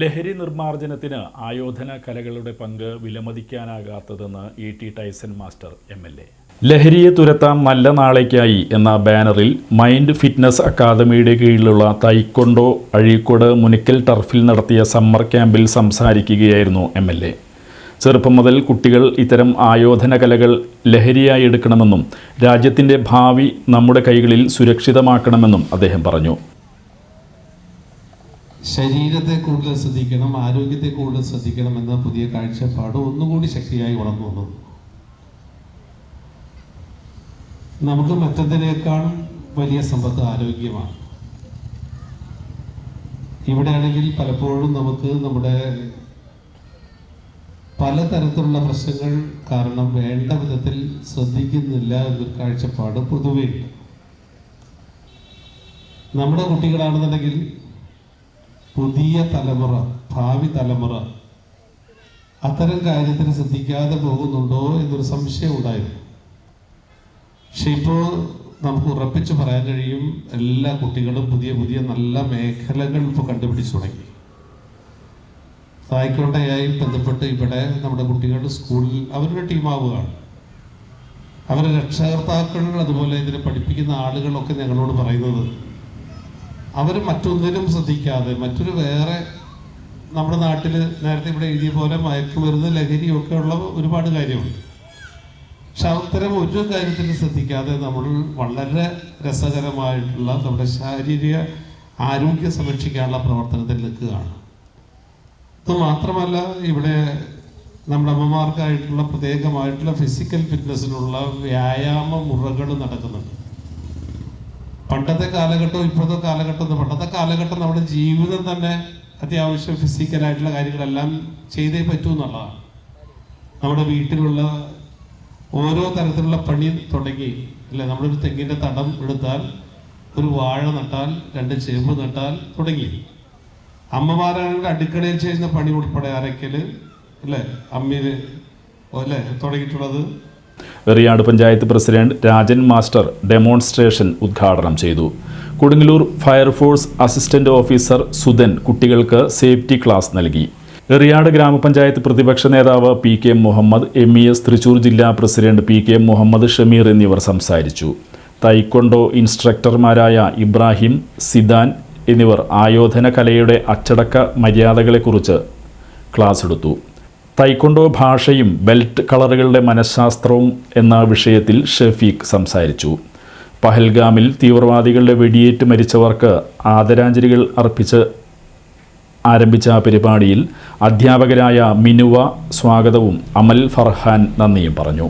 ലഹരി നിർമ്മാർജനത്തിന് ആയോധന കലകളുടെ പങ്ക് വിലമതിക്കാനാകാത്തതെന്ന് E T Tyson master M L A. ലഹരിയെ തുരത്താം നല്ല നാളേക്കായി എന്ന ബാനറിൽ മൈൻഡ് ഫിറ്റ്നസ് അക്കാദമിയുടെ കീഴിലുള്ള തൈക്കൊണ്ടോ അഴീക്കോട് മുനിക്കൽ ടർഫിൽ നടത്തിയ സമ്മർ ക്യാമ്പിൽ സംസാരിക്കുകയായിരുന്നു എം എൽ എ. ചെറുപ്പം മുതൽ കുട്ടികൾ ഇത്തരം ആയോധന കലകൾ ലഹരിയായി എടുക്കണമെന്നും രാജ്യത്തിന്റെ ഭാവി നമ്മുടെ കൈകളിൽ സുരക്ഷിതമാക്കണമെന്നും അദ്ദേഹം പറഞ്ഞു. ശരീരത്തെ കൂടുതൽ ശ്രദ്ധിക്കണം ആരോഗ്യത്തെ കൂടുതൽ ശ്രദ്ധിക്കണം എന്ന പുതിയ കാഴ്ചപ്പാട് ഒന്നുകൂടി ശക്തിയായി വളർന്നു വന്നു. നമുക്ക് മറ്റതിനേക്കാളും വലിയ സമ്പത്ത് ആരോഗ്യമാണ്. ഇവിടെ ആണെങ്കിൽ പലപ്പോഴും നമുക്ക് നമ്മുടെ പലതരത്തിലുള്ള പ്രശ്നങ്ങൾ കാരണം വേണ്ട വിധത്തിൽ ശ്രദ്ധിക്കുന്നില്ല എന്നൊരു കാഴ്ചപ്പാട് പൊതുവേ നമ്മുടെ കുട്ടികളാണെന്നുണ്ടെങ്കിൽ പുതിയ തലമുറ ഭാവി തലമുറ അത്തരം കാര്യത്തിന് ശ്രദ്ധിക്കാതെ പോകുന്നുണ്ടോ എന്നൊരു സംശയം ഉണ്ടായിരുന്നു. പക്ഷെ ഇപ്പോൾ നമുക്ക് ഉറപ്പിച്ച് പറയാൻ കഴിയും എല്ലാ കുട്ടികളും പുതിയ പുതിയ നല്ല മേഖലകൾ ഇപ്പോൾ കണ്ടുപിടിച്ചു തുടങ്ങി. തായ്ക്കോട്ടയായി ബന്ധപ്പെട്ട് ഇവിടെ നമ്മുടെ കുട്ടികൾ സ്കൂളിൽ അവരുടെ ടീമാവുകയാണ്. അവരുടെ രക്ഷകർത്താക്കൾ അതുപോലെ ഇതിനെ പഠിപ്പിക്കുന്ന ആളുകളൊക്കെ ഞങ്ങളോട് പറയുന്നത് അവർ മറ്റൊന്നിലും ശ്രദ്ധിക്കാതെ മറ്റൊരു വേറെ നമ്മുടെ നാട്ടിൽ നേരത്തെ ഇവിടെ എഴുതിയ പോലെ മയക്കുമരുന്ന് ലഹരിയൊക്കെ ഉള്ള ഒരുപാട് കാര്യമുണ്ട്. പക്ഷെ അത്തരം ഒരു കാര്യത്തിൽ ശ്രദ്ധിക്കാതെ നമ്മൾ വളരെ രസകരമായിട്ടുള്ള നമ്മുടെ ശാരീരിക ആരോഗ്യം സംരക്ഷിക്കാനുള്ള പ്രവർത്തനത്തിൽ നിൽക്കുകയാണ്. ഇത് മാത്രമല്ല ഇവിടെ നമ്മുടെ അമ്മമാർക്കായിട്ടുള്ള പ്രത്യേകമായിട്ടുള്ള ഫിസിക്കൽ ഫിറ്റ്നസ്സിനുള്ള വ്യായാമ മുറകൾ നടക്കുന്നുണ്ട്. പണ്ടത്തെ കാലഘട്ടം ഇപ്പോഴത്തെ കാലഘട്ടം പണ്ടത്തെ കാലഘട്ടം നമ്മുടെ ജീവിതം തന്നെ അത്യാവശ്യം ഫിസിക്കലായിട്ടുള്ള കാര്യങ്ങളെല്ലാം ചെയ്തേ പറ്റൂ എന്നുള്ളതാണ്. നമ്മുടെ വീട്ടിലുള്ള ഓരോ തരത്തിലുള്ള പണി തുടങ്ങി. അല്ലെ? നമ്മളൊരു തെങ്ങിന്റെ തടം എടുത്താൽ ഒരു വാഴ നട്ടാൽ രണ്ട് ചേമ്പ് നട്ടാൽ തുടങ്ങി. അമ്മമാരാണെങ്കിൽ അടുക്കളയിൽ ചെയ്യുന്ന പണി ഉൾപ്പെടെ അരയ്ക്കൽ അല്ലേ? അമ്മയിൽ അല്ലേ? തുടങ്ങിയിട്ടുള്ളത് Eriyad panchayat president Rajan master demonstration ഉദ്ഘാടനം ചെയ്തു. Kodungallur fire force assistant officer Sudhan കുട്ടികൾക്ക് സേഫ്റ്റി ക്ലാസ് നൽകി. എറിയാട് ഗ്രാമപഞ്ചായത്ത് പ്രതിപക്ഷ നേതാവ് P K Muhammad M E S Thrissur ജില്ലാ president P K Muhammad Shameer എന്നിവർ സംസാരിച്ചു. തൈക്കൊണ്ടോ ഇൻസ്ട്രക്ടർമാരായ ഇബ്രാഹിം സിദാൻ എന്നിവർ ആയോധന കലയുടെ അച്ചടക്ക മര്യാദകളെക്കുറിച്ച് ക്ലാസ് എടുത്തു. തൈക്കൊണ്ടോ ഭാഷയും ബെൽറ്റ് കളറുകളുടെ മനഃശാസ്ത്രവും എന്ന വിഷയത്തിൽ ഷഫീഖ് സംസാരിച്ചു. പഹൽഗാമിൽ തീവ്രവാദികളുടെ വെടിയേറ്റ് മരിച്ചവർക്ക് ആദരാഞ്ജലികൾ അർപ്പിച്ച് ആരംഭിച്ച പരിപാടിയിൽ അധ്യാപകരായ മിനുവ സ്വാഗതവും അമൽ ഫർഹാൻ നന്ദിയും പറഞ്ഞു.